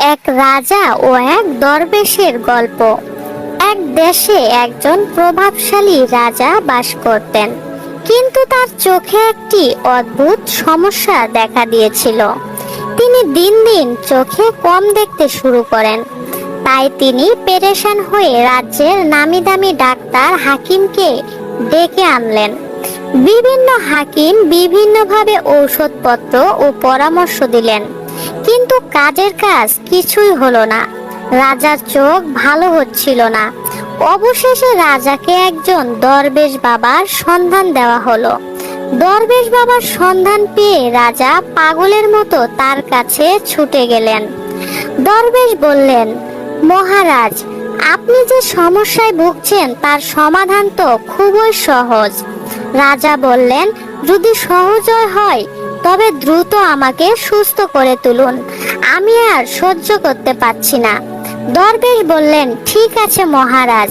এক রাজা ও এক দরবেশের গল্প। এক দেশে একজন প্রভাবশালী রাজা বাস করতেন। কিন্তু তার চোখে একটি অদ্ভুত সমস্যা দেখা দিয়েছিল। তিনি দিন দিন চোখে কম দেখতে শুরু করেন। তাই তিনি পেরেশান হয়ে রাজ্যের নামি দামি ডাক্তার হাকিমকে ডেকে আনলেন। বিভিন্ন হাকিম বিভিন্নভাবে ঔষধপত্র ও পরামর্শ দিলেন। কিন্তু কাজের কাজ কিছুই হলো না। রাজার চোখ ভালো হচ্ছিল না। অবশেষে রাজাকে একজন দরবেশ বাবার সন্ধান দেওয়া হলো। দরবেশ বাবার সন্ধান পেয়ে রাজা পাগলের মতো তার কাছে ছুটে গেলেন। দরবেশ বললেন, মহারাজ, আপনি যে সমস্যায় ভুগছেন তার সমাধান তো খুবই সহজ। রাজা বললেন, যদি সহজই হয় তবে দ্রুত আমাকে সুস্থ করে তুলুন। আমি আর সহ্য করতে পারছি না। দরবেশ বললেন, ঠিক আছে মহারাজ,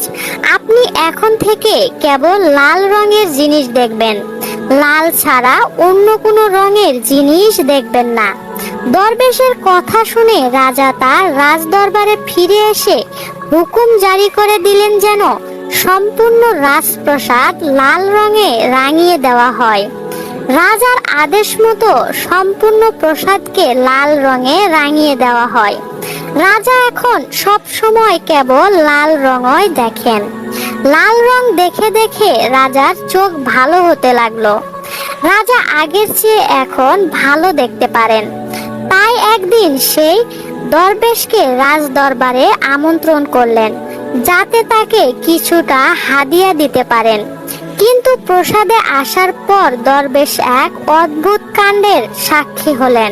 আপনি এখন থেকে কেবল লাল রঙের জিনিস দেখবেন। লাল ছাড়া অন্য কোনো রঙের জিনিস দেখবেন না। দরবেশের কথা শুনে রাজা তার রাজদরবারে ফিরে এসে হুকুম জারি করে দিলেন যেন সম্পূর্ণ রাজপ্রাসাদ লাল রঙে রাঙিয়ে দেওয়া হয়। রাজার আদেশ মতো সম্পূর্ণ প্রসাদকে লাল রঙে রাঙিয়ে দেওয়া হয়। রাজা এখন সব সময় কেবল লাল রঙই দেখেন। লাল রং দেখে দেখে রাজার চোখ ভালো হতে লাগল। রাজা আগের চেয়ে এখন ভালো দেখতে পারেন। তাই একদিন সেই দরবেশকে রাজ দরবারে আমন্ত্রণ করলেন, যাতে তাকে কিছুটা হাদিয়া দিতে পারেন। কিন্তু প্রসাদে আসার পর দরবেশ এক অদ্ভুত কাণ্ডের সাক্ষী হলেন।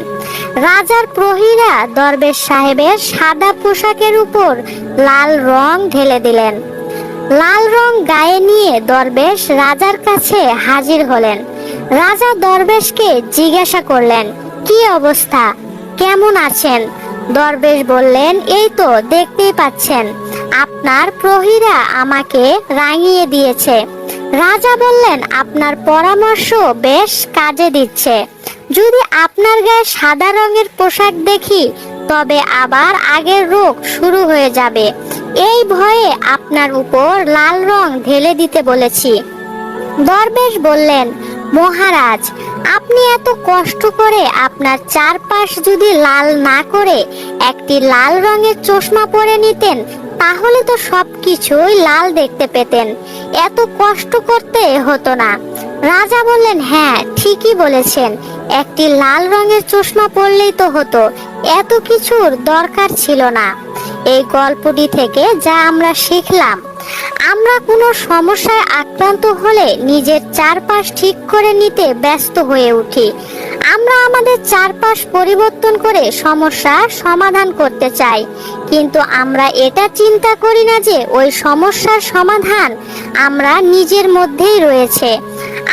রাজার প্রহীরা দরবেশ সাহেবের সাদা পোশাকের উপর লাল রং ঢেলে দিলেন। লাল রং গায়ে নিয়ে দরবেশ রাজার কাছে হাজির হলেন। রাজা দরবেশকে জিজ্ঞাসা করলেন, কি অবস্থা? কেমন আছেন? দরবেশ বললেন, এই তো দেখতেই পাচ্ছেন। আপনার প্রহীরা আমাকে রাঙিয়ে দিয়েছে। রাজা বললেন, আপনার পরামর্শ বেশ কাজে দিচ্ছে। যদি আপনার গায়ে সাদা রঙের পোশাক দেখি, তবে আবার আগের রোগ শুরু হয়ে যাবে। এই ভয়ে আপনার উপর লাল রং ঢেলে দিতে বলেছি। দরবেশ বললেন, মহারাজ, আপনি এত কষ্ট করে আপনার চারপাশ যদি লাল না করে একটি লাল রঙের চশমা পরে নিতেন, তাহলে তো সবকিছুই লাল দেখতে পেতেন। এত কষ্ট করতে হতো না। রাজা বললেন হ্যাঁ ঠিকই বলেছেন। একটি লাল রঙের চশমা পরলেই তো হতো। এত কিছুর দরকার ছিল না। এই গল্পটি থেকে যা আমরা শিখলাম, আমরা কোনো সমস্যায় আক্রান্ত হলে নিজের চারপাশ ঠিক করে নিতে ব্যস্ত হয়ে উঠি। আমরা আমাদের চারপাশ পরিবর্তন করে সমস্যার সমাধান করতে চাই। কিন্তু আমরা এটা চিন্তা করি না যে ওই সমস্যার সমাধান আমরা নিজের মধ্যেই রয়েছে।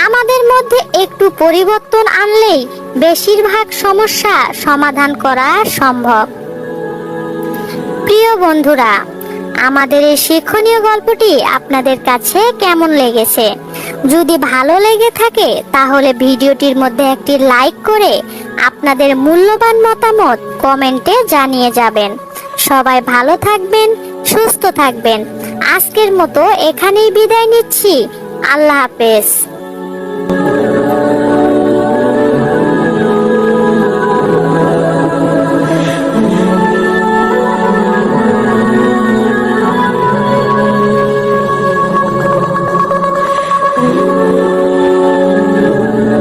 আমাদের মধ্যে একটু পরিবর্তন আনলেই বেশিরভাগ সমস্যা সমাধান করা সম্ভব। প্রিয় বন্ধুরা, আমাদের এই শিক্ষণীয় গল্পটি আপনাদের কাছে কেমন লেগেছে? যদি ভালো লেগে থাকে, তাহলে ভিডিওটির মধ্যে একটি লাইক করে আপনাদের মূল্যবান মতামত কমেন্টে জানিয়ে যাবেন। সবাই ভালো থাকবেন, সুস্থ থাকবেন। আজকের মতো এখানেই বিদায় নিচ্ছি। আল্লাহ হাফেজ।